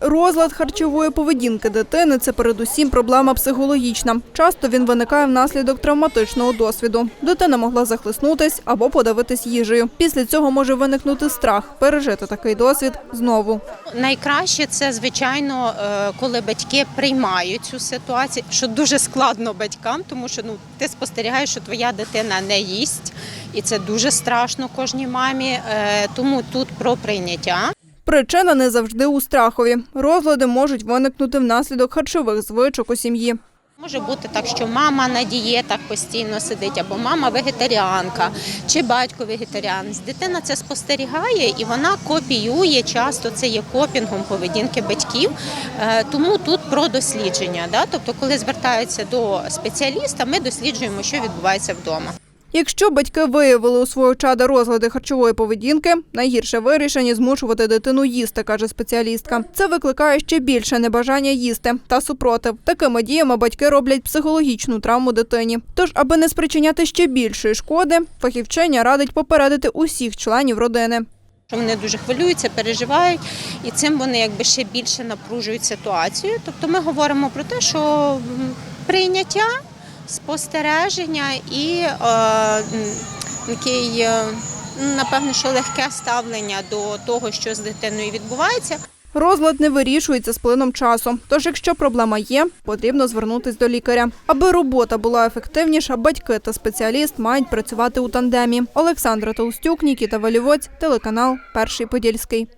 Розлад харчової поведінки дитини це передусім проблема психологічна. Часто він виникає внаслідок травматичного досвіду. Дитина могла захлиснутись або подавитись їжею. Після цього може виникнути страх пережити такий досвід знову. Найкраще це, звичайно, е, коли батьки приймають цю ситуацію, що дуже складно батькам, тому що ну ти спостерігаєш, що твоя дитина не їсть, і це дуже страшно кожній мамі. Е, Тому тут про прийняття. Причина не завжди у страхові. Розлади можуть виникнути внаслідок харчових звичок у сім'ї. Може бути так, що мама на дієтах постійно сидить, або мама вегетаріанка, чи батько вегетаріанець. Дитина це спостерігає і вона копіює часто це є копінгом поведінки батьків. Е, Тому тут про дослідження. Тобто, коли звертаються до спеціаліста, ми досліджуємо, що відбувається вдома. Якщо батьки виявили у свого чада розлади харчової поведінки, найгірше вирішення змушувати дитину їсти, каже спеціалістка. Це викликає ще більше небажання їсти та супротив. Такими діями батьки роблять психологічну травму дитині. Тож, аби не спричиняти ще більшої шкоди, фахівчиня радить попередити усіх членів родини. Вони дуже хвилюються, переживають, і цим вони якби ще більше напружують ситуацію. Тобто ми говоримо про те, що прийняття, спостереження і е, такий, е, напевно, що легке ставлення до того, що з дитиною відбувається. Розлад не вирішується з плином часу. Тож, якщо проблема є, потрібно звернутись до лікаря. Аби робота була ефективніша, батьки та спеціаліст мають працювати у тандемі. Олександра Толстюк, Нікіта Валівоць, телеканал Перший Подільський.